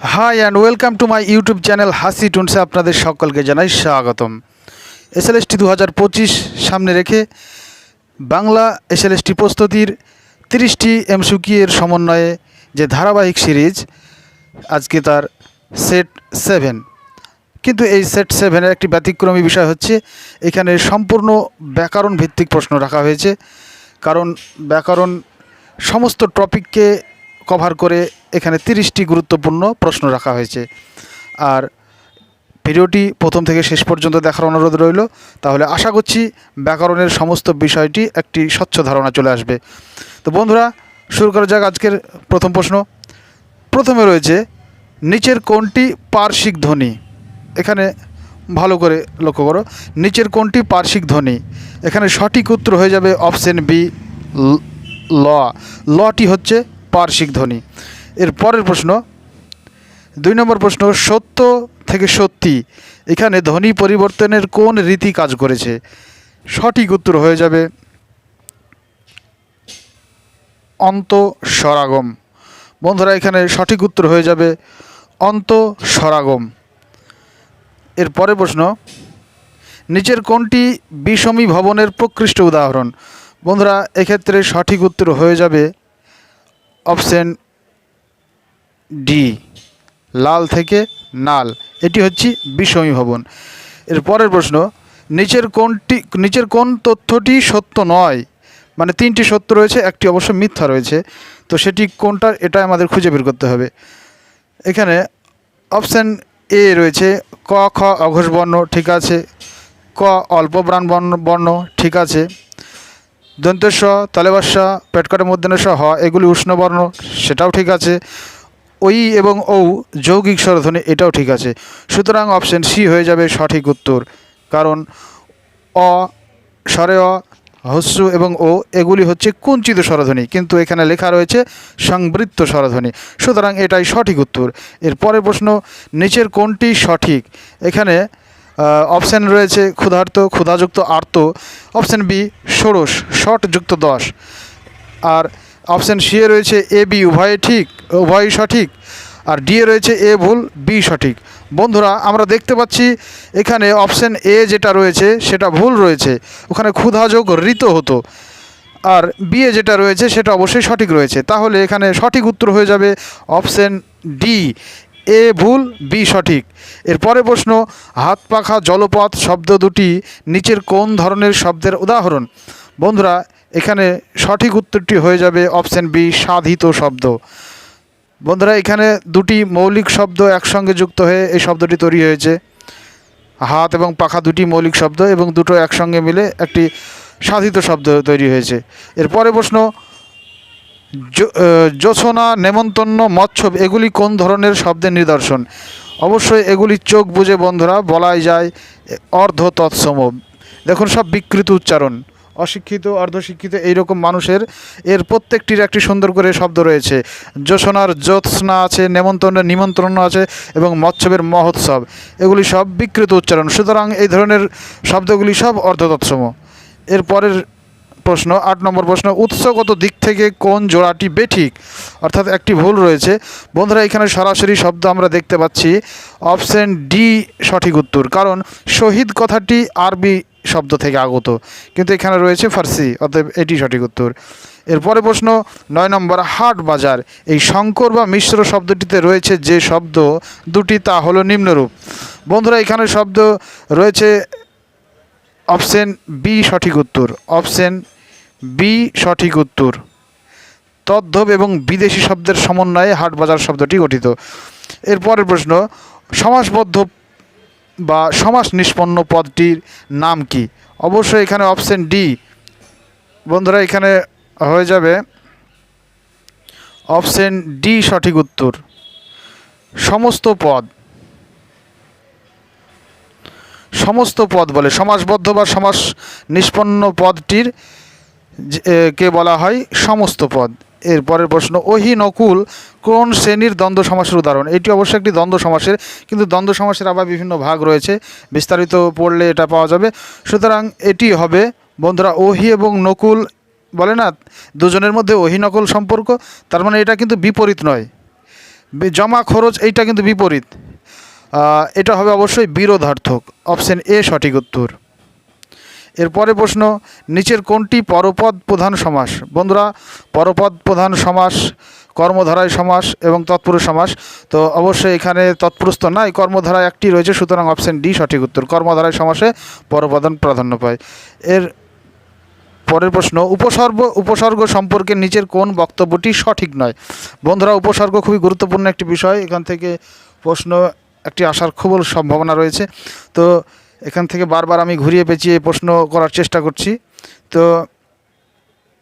Hi and welcome to my YouTube channel হাসি টুনসে আপনাদের সকলকে জানাই স্বাগতম। এসএলএসটি দু হাজার পঁচিশ সামনে রেখে বাংলা এসএলএসটি প্রস্তুতির তিরিশটি এমসুকি এর সমন্বয়ে যে ধারাবাহিক সিরিজ, আজকে তার সেট সেভেন কিন্তু এই সেট সেভেনের একটি ব্যতিক্রমী বিষয় হচ্ছে, এখানে সম্পূর্ণ ব্যাকরণ ভিত্তিক প্রশ্ন রাখা হয়েছে। কারণ ব্যাকরণ সমস্ত টপিককে কভার করে এখানে তিরিশটি গুরুত্বপূর্ণ প্রশ্ন রাখা হয়েছে। আর ভিডিওটি প্রথম থেকে শেষ পর্যন্ত দেখার অনুরোধ রইল। তাহলে আশা করছি ব্যাকরণের সমস্ত বিষয়টি একটি স্বচ্ছ ধারণা চলে আসবে। তো বন্ধুরা, শুরু করা যাক আজকের প্রথম প্রশ্ন। প্রথমে রয়েছে, নিচের কোনটি পার্শ্বিক ধ্বনি। এখানে ভালো করে লক্ষ্য করো, নিচের কোনটি পার্শ্বিক ধ্বনি। এখানে সঠিক উত্তর হয়ে যাবে অপশন বি, ল। লটি হচ্ছে পার্শ্বিক ধ্বনি। এর পরের প্রশ্ন, দুই নম্বর প্রশ্ন, সত্য থেকে সত্যি, এখানে ধ্বনি পরিবর্তনের কোন রীতি কাজ করেছে? সঠিক উত্তর হয়ে যাবে অন্ত স্বরাগম বন্ধুরা, এখানে সঠিক উত্তর হয়ে যাবে অন্ত স্বরাগম এর পরে প্রশ্ন, নিচের কোনটি বিষমী ভবনের প্রকৃষ্ট উদাহরণ? বন্ধুরা, এক্ষেত্রে সঠিক উত্তর হয়ে যাবে, অপশন ডি, লাল থেকে নাল। এটি হচ্ছে বিষমী ভবন। এর পরের প্রশ্ন, নিচের কোনটি, নিচের কোন তথ্যটি সত্য নয়? মানে তিনটি সত্য রয়েছে, একটি অবশ্য মিথ্যা রয়েছে। তো সেটি কোনটা এটা আমাদের খুঁজে বের করতে হবে। এখানে অপশান এ রয়েছে, ক, খ, অঘোষ বর্ণ, ঠিক আছে। ক, অল্প প্রাণ বর্ণ বর্ণ, ঠিক আছে। দন্তেস্ব তালেবাসা পেটকাটের মধ্যে স, হ, এগুলি উষ্ণবর্ণ সেটাও ঠিক আছে। ওই এবং ঔ যৌগিক স্বরধ্বনি, এটাও ঠিক আছে। সুতরাং অপশন সি হয়ে যাবে সঠিক উত্তর। কারণ অ, স্বরে অ হস্য এবং ও এগুলি হচ্ছে কুঞ্চিত স্বরধ্বনি, কিন্তু এখানে লেখা রয়েছে সংবৃত্ত স্বরধ্বনি। সুতরাং এটাই সঠিক উত্তর। এর পরের প্রশ্ন, নিচের কোনটি সঠিক? এখানে অপশান রয়েছে ক্ষুধার্ত, ক্ষুধাযুক্ত, আর্ত। অপশান বি, ষোড়শ যুক্ত দশ। আর অপশান সি এ রয়েছে এ, বি, উভয়ে ঠিক, উভয়ই সঠিক, আর ডি এ রয়েছে এ, ভুল, বি, সঠিক। বন্ধুরা, আমরা দেখতে পাচ্ছি এখানে অপশান এ যেটা রয়েছে, সেটা ভুল রয়েছে। ওখানে ক্ষুধাযোগ ঋত হতো, আর বি এ যেটা রয়েছে, সেটা অবশ্যই সঠিক রয়েছে। তাহলে এখানে সঠিক উত্তর হয়ে যাবে অপশান ডি, এ ভুল, বি সঠিক। এরপরে প্রশ্ন, হাত পাখা জলপথ শব্দ দুটি নিচের কোন ধরনের শব্দের উদাহরণ? বন্ধুরা এখানে সঠিক উত্তরটি হয়ে যাবে অপশান বি, সাধিত শব্দ। বন্ধুরা, এখানে দুটি মৌলিক শব্দ একসঙ্গে যুক্ত হয়ে এই শব্দটি তৈরি হয়েছে। হাত এবং পাখা দুটি মৌলিক শব্দ এবং দুটো একসঙ্গে মিলে একটি সাধিত শব্দ তৈরি হয়েছে। এরপরে প্রশ্ন জোছনা নেমন্তন্ন, মৎস্য, এগুলি কোন ধরনের শব্দের নিদর্শন? অবশ্যই এগুলি চোখ বুঝে বন্ধুরা বলাই যায় অর্ধ, তৎসম। দেখুন, সব বিকৃত উচ্চারণ। অশিক্ষিত, অর্ধশিক্ষিত এইরকম মানুষের এর প্রত্যেকটির একটি সুন্দর করে শব্দ রয়েছে। জোছনার জ্যোৎস্না আছে, নেমন্তন্ন, নিমন্ত্রণ আছে এবং মৎসবের মহোৎসব। এগুলি সব বিকৃত উচ্চারণ। সুতরাং এই ধরনের শব্দগুলি সব অর্ধতৎসম। এর পরের প্রশ্ন, আট নম্বর প্রশ্ন, উৎসগত দিক থেকে কোন জোড়াটি বেঠিক? অর্থাৎ একটি ভুল রয়েছে। বন্ধুরা, এখানে সরাসরি শব্দ আমরা দেখতে পাচ্ছি। অপশন ডি সঠিক উত্তর। কারণ শহীদ কথাটি আরবি শব্দ থেকে আগত। কিন্তু এখানে রয়েছে ফার্সি, অতএব এটি সঠিক উত্তর। এরপরে প্রশ্ন, নয় নম্বর, হাট বাজার। এই শঙ্কর বা মিশ্র শব্দটিতে রয়েছে যে শব্দ, দুটি তা হলো নিম্নরূপ। বন্ধুরা, এখানে শব্দ রয়েছে অপশন বি সঠিক উত্তর। অপশন বি সঠিক উত্তর। তদ্ভব এবং বিদেশি শব্দের সমন্বয়ে হাট বাজার শব্দটি গঠিত। এরপরের প্রশ্ন, সমাসবদ্ধ বা সমাস নিষ্পন্ন পদটির নাম কি? অবশ্যই এখানে অপশন ডি বন্ধুরা, এখানে হয়ে যাবে অপশন ডি সঠিক উত্তর। সমস্ত পদ। সমস্ত পদ বলে, সমাসবদ্ধ বা সমাস নিষ্পন্ন পদটির কে বলা হয়? সমস্ত পদ। এর পরের প্রশ্ন, ওহি নকুল কোন শ্রেণির দ্বন্দ্ব সমাসের উদাহরণ? এটি অবশ্যই একটি দ্বন্দ্ব সমাসের, কিন্তু দ্বন্দ্ব সমাসের আবার বিভিন্ন ভাগ রয়েছে। বিস্তারিত পড়লে এটা পাওয়া যাবে। সুতরাং এটি হবে, বন্ধুরা, ওহি এবং নকুল বলে না, দুজনের মধ্যে ওহি নকল সম্পর্ক, তার মানে এটা কিন্তু বিপরীত নয়। জমা খরচ এইটা কিন্তু বিপরীত। এটা হবে অবশ্যই বিরোধার্থক, অপশন এ সঠিক উত্তর। এরপরে প্রশ্ন, নিচের কোনটি পরপদ প্রধান সমাস? বন্ধুরা, পরপদ প্রধান সমাস, কর্মধারায় সমাস এবং তৎপুরুষ সমাস। তো অবশ্যই এখানে তৎপুরুষ তো নাই, কর্মধারায় একটি রয়েছে, সুতরাং অপশন ডি সঠিক উত্তর। কর্মধারায় সমাসে পরপদান প্রাধান্য পায়। এর পরের প্রশ্ন, উপসর্গ উপসর্গ সম্পর্কে নিচের কোন বক্তব্যটি সঠিক নয়? বন্ধুরা, উপসর্গ খুবই গুরুত্বপূর্ণ একটি বিষয়। এখান থেকে প্রশ্ন, একটি আসার খুব সম্ভাবনা রয়েছে। তো এখান থেকে বারবার আমি ঘুরিয়ে পেঁচিয়ে প্রশ্ন করার চেষ্টা করছি। তো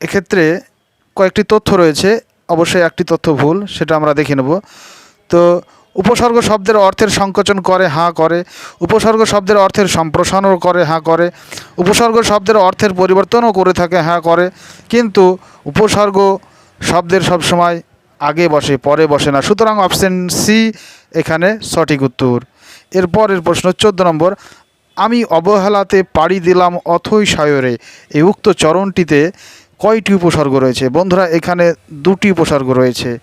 এক্ষেত্রে কয়েকটি তথ্য রয়েছে, অবশ্যই একটি তথ্য ভুল, সেটা আমরা দেখে নেব। তো উপসর্গ শব্দের অর্থের সংকোচন করে, হাঁ করে। উপসর্গ শব্দের অর্থের সম্প্রসারণও করে, হাঁ করে। উপসর্গ শব্দের অর্থের পরিবর্তনও করে থাকে হ্যাঁ করে। কিন্তু উপসর্গ শব্দের সবসময় আগে বসে, পরে বসে না। সুতরাং অপশন সি এখানে সঠিক উত্তর। এরপরের প্রশ্ন, চোদ্দ নম্বর আমি অবহেলাতে পাড়ি দিলাম অথই সায়রে। এই উক্ত চরণটিতে কয়টি উপসর্গ রয়েছে? বন্ধুরা, এখানে দুটি উপসর্গ রয়েছে।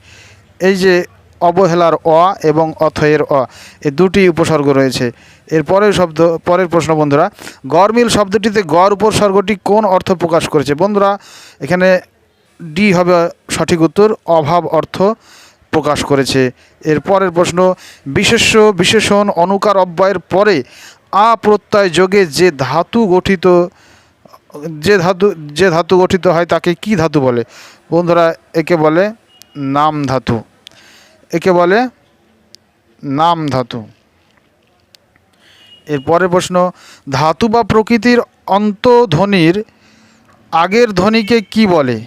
এই যে অবহেলার অ এবং অথয়ের অ এই দুটি উপসর্গ রয়েছে। এর পরের শব্দ, পরের প্রশ্ন বন্ধুরা গরমিল শব্দটিতে গড় উপসর্গটি কোন অর্থ প্রকাশ করেছে? বন্ধুরা, এখানে ডি হবে সঠিক উত্তর, অভাব অর্থ প্রকাশ করেছে। এর পরের প্রশ্ন, বিশেষ্য, বিশেষণ, অনুকার অব্যয়ের পরে আ প্রত্যয় যোগে যে ধাতু গঠিত, যে ধাতু যে ধাতু গঠিত হয় তাকে কি ধাতু বলে? বন্ধুরা, একে বলে নাম ধাতু। একে বলে নাম ধাতু। এরপরে প্রশ্ন, ধাতু বা প্রকৃতির অন্তধ্বনির আগের ধ্বনিকে কি বলে?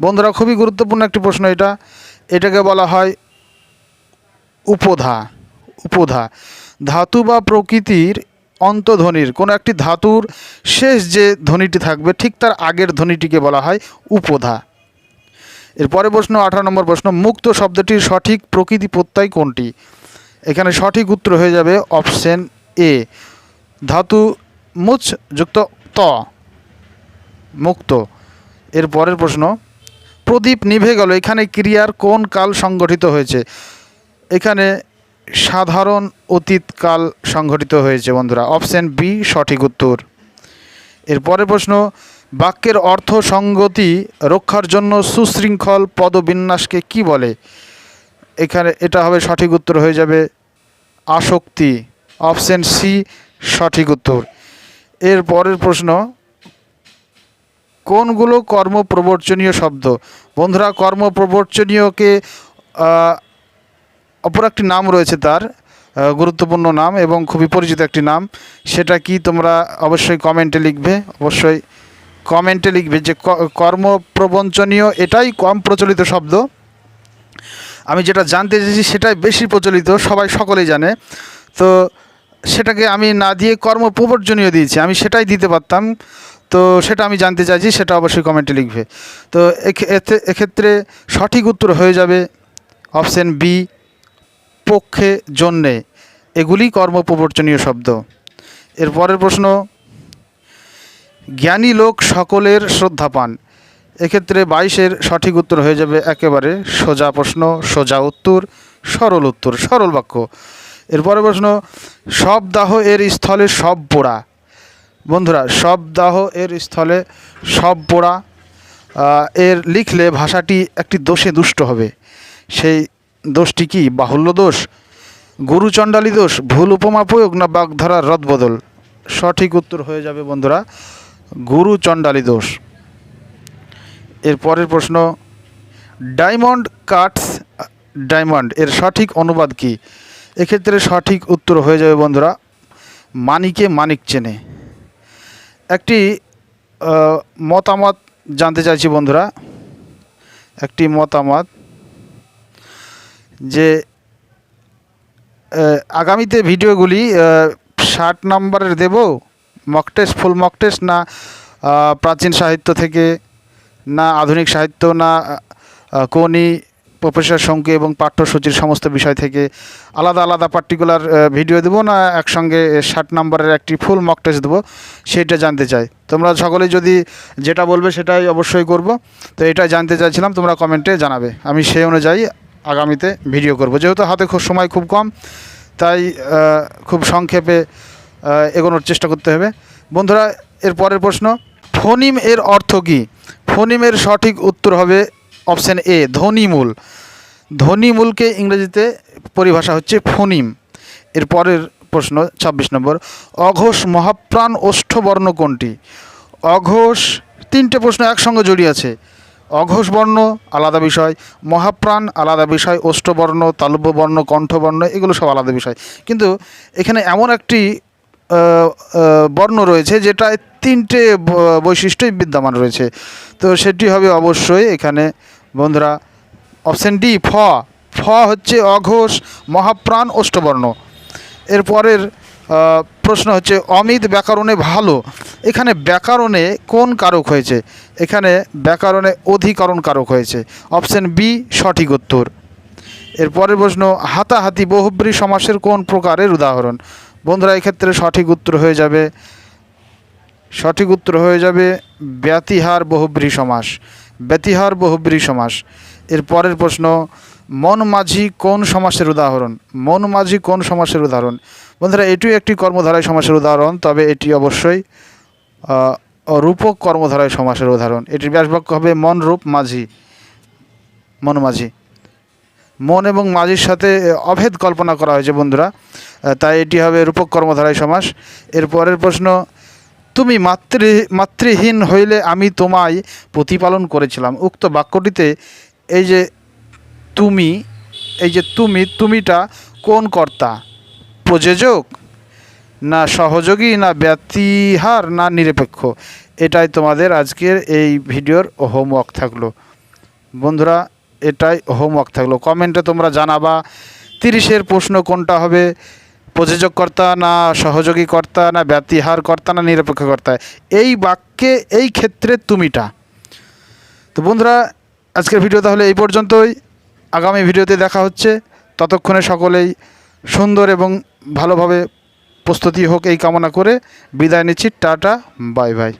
বন্ধুরা, খুবই গুরুত্বপূর্ণ একটি প্রশ্ন এটা। এটাকে বলা হয় উপধা উপধা। ধাতু বা প্রকৃতির অন্তধ্বনির, কোনো একটি ধাতুর শেষ যে ধ্বনিটি থাকবে, ঠিক তার আগের ধ্বনিটিকে বলা হয় উপধা। এরপরে প্রশ্ন, আঠারো নম্বর প্রশ্ন, মুক্ত শব্দটির সঠিক প্রকৃতি প্রত্যয় কোনটি? এখানে সঠিক উত্তর হয়ে যাবে অপশন এ, ধাতু মুচ যুক্ত ত, মুক্ত। এর পরের প্রশ্ন, প্রদীপ নিভে গেল, এখানে ক্রিয়ার কোন কাল সংগঠিত হয়েছে? এখানে সাধারণ অতীতকাল সংঘটিত হয়েছে, বন্ধুরা। অপশন বি, সঠিক উত্তর। এর পরের প্রশ্ন, বাক্যের অর্থ সঙ্গতি রক্ষার জন্য সুশৃঙ্খল পদবিন্যাসকে কি বলে? এখানে এটা হবে সঠিক উত্তর হয়ে যাবে আসক্তি। অপশন সি, সঠিক উত্তর। এর পরের প্রশ্ন, কোনগুলো কর্মপ্রবর্চনীয় শব্দ? বন্ধুরা কর্মপ্রবর্চনীয়কে অপর একটি নাম রয়েছে তার গুরুত্বপূর্ণ নাম এবং খুবই পরিচিত একটি নাম। সেটা কি তোমরা অবশ্যই কমেন্টে লিখবে, অবশ্যই কমেন্টে লিখবে যে কর্মপ্রবঞ্চনীয় এটাই কম প্রচলিত শব্দ। আমি যেটা জানতে চেয়েছি সেটাই বেশি প্রচলিত, সবাই সকলেই জানে। তো সেটাকে আমি না দিয়ে কর্মপ্রবর্জনীয় দিয়েছি, আমি সেটাই দিতে পারতাম। তো সেটা আমি জানতে চাইছি, সেটা অবশ্যই কমেন্টে লিখবে। তো এক্ষে- এক্ষেত্রে সঠিক উত্তর হয়ে যাবে অপশান বি। পক্ষে জন্যে এগুলি কর্মপ্রবর্চনীয় শব্দ। এর পরের প্রশ্ন, জ্ঞানী লোক সকলের শ্রদ্ধা পান এক্ষেত্রে বাইশের সঠিক উত্তর হয়ে যাবে একেবারে সোজা প্রশ্ন, সোজা উত্তর, সরল উত্তর, সরল বাক্য। এরপরে প্রশ্ন, সব দাহ এর স্থলে সব পোড়া। বন্ধুরা, সব দাহ এর স্থলে সব পোড়া এর লিখলে ভাষাটি একটি দোষে দুষ্ট হবে। সেই দোষটি কি বাহুল্য দোষ। গুরুচণ্ডালী দোষ, ভুল উপমা প্রয়োগ না বাগধারার রদবদল? সঠিক উত্তর হয়ে যাবে বন্ধুরা, গুরুচণ্ডালী দোষ। এর পরের প্রশ্ন, ডায়মন্ড কাটস, ডায়মন্ড, এর সঠিক অনুবাদ কি? এক্ষেত্রে সঠিক উত্তর হয়ে যাবে বন্ধুরা, মানিকে মানিক চেনে। একটি মতামত জানতে চাইছি বন্ধুরা, একটি মতামত যে আগামীতে ভিডিওগুলি ষাট নম্বরের দেব মক ফুল মক না প্রাচীন সাহিত্য থেকে, না, আধুনিক সাহিত্য, না কোনি প্রফেসর সঙ্গে এবং পাঠ্যসূচির সমস্ত বিষয় থেকে আলাদা আলাদা পার্টিকুলার ভিডিও দেবো, না, একসঙ্গে ষাট নম্বরের একটি ফুল মক টেস্ট দেবো, সেটা জানতে চাই। তোমরা সকলে যদি যেটা বলবে সেটাই অবশ্যই করব। তো এটা জানতে চাইছিলাম, তোমরা কমেন্টে জানাবে। আমি সেই অনুযায়ী আগামীতে ভিডিও করব। যেহেতু হাতে খুব সময় খুব কম, তাই খুব সংক্ষেপে এগোনোর চেষ্টা করতে হবে। বন্ধুরা, এর পরের প্রশ্ন, ফোনিম এর অর্থ কী? ফোনিমের সঠিক উত্তর হবে অপশান এ, ধ্বনিমূল। ধ্বনিমূলকে ইংরেজিতে পরিভাষা হচ্ছে ফোনিম। এর পরের প্রশ্ন ২৬ নম্বর, অঘোষ মহাপ্রাণ ওষ্ঠবর্ণ কোনটি? অঘোষ, তিনটে প্রশ্ন একসঙ্গে জড়িয়ে আছে। অঘোষ বর্ণ আলাদা বিষয় মহাপ্রাণ আলাদা বিষয় ওষ্ঠবর্ণ তালব্যবর্ণ কণ্ঠবর্ণ এগুলো সব আলাদা বিষয়। কিন্তু এখানে এমন একটি বর্ণ রয়েছে যেটা তিনটে বৈশিষ্ট্যই বিদ্যমান রয়েছে। তো সেটি হবে অবশ্যই এখানে বন্ধুরা অপশান ডি ফ। ফ হচ্ছে অঘোষ মহাপ্রাণ অষ্টবর্ণ। এর পরের আহ, প্রশ্ন হচ্ছে, অমিত ব্যাকরণে ভালো। এখানে ব্যাকরণে কোন কারক হয়েছে? এখানে ব্যাকরণে অধিকরণ কারক হয়েছে। অপশান বি, সঠিক উত্তর। এরপরের প্রশ্ন, হাতাহাতি বহুব্রী সমাসের কোন প্রকারের উদাহরণ? বন্ধুরা, এক্ষেত্রে সঠিক উত্তর হয়ে যাবে। সঠিক উত্তর হয়ে যাবে, ব্যতিহার বহুব্রী সমাস। ব্যতিহার বহুব্রী সমাস। এর পরের প্রশ্ন, মন মাঝি কোন সমাসের উদাহরণ? মন মাঝি কোন সমাসের উদাহরণ? বন্ধুরা, এটিও একটি কর্মধারায় সমাসের উদাহরণ, তবে এটি অবশ্যই রূপক কর্মধারায় সমাসের উদাহরণ। এটির ব্যাসবাক্য হবে মন রূপ মাঝি, মন মাঝি। মন এবং মাঝির সাথে অভেদ কল্পনা করা হয়েছে বন্ধুরা। তাই এটি হবে রূপক কর্মধারায় সমাস। এর পরের প্রশ্ন, তুমি মাতৃ, মাতৃহীন হইলে আমি তোমায় প্রতিপালন করেছিলাম। উক্ত বাক্যটিতে এই যে তুমি, এই যে তুমি, তুমিটা কোন কর্তা? প্রযোজক, না সহযোগী, না ব্যতিহার, না নিরপেক্ষ। এটাই তোমাদের আজকের এই ভিডিওর হোমওয়ার্ক থাকল। বন্ধুরা, এটাই হোমওয়ার্ক থাকল। কমেন্টে তোমরা জানাবা, তিরিশের প্রশ্ন কোনটা হবে? প্রযোজক কর্তা, না সহযোগী কর্তা, না ব্যতিহার কর্তা, না নিরপেক্ষ কর্তা? এই বাক্যে, এই ক্ষেত্রে তুমিটা। তো বন্ধুরা, আজকের ভিডিও তাহলে এই পর্যন্তই। আগামী ভিডিওতে দেখা হচ্ছে। ততক্ষণে সকলেই সুন্দর এবং ভালোভাবে প্রস্তুতি হোক এই কামনা করে বিদায় নিচ্ছি। Ta-ta bye bye.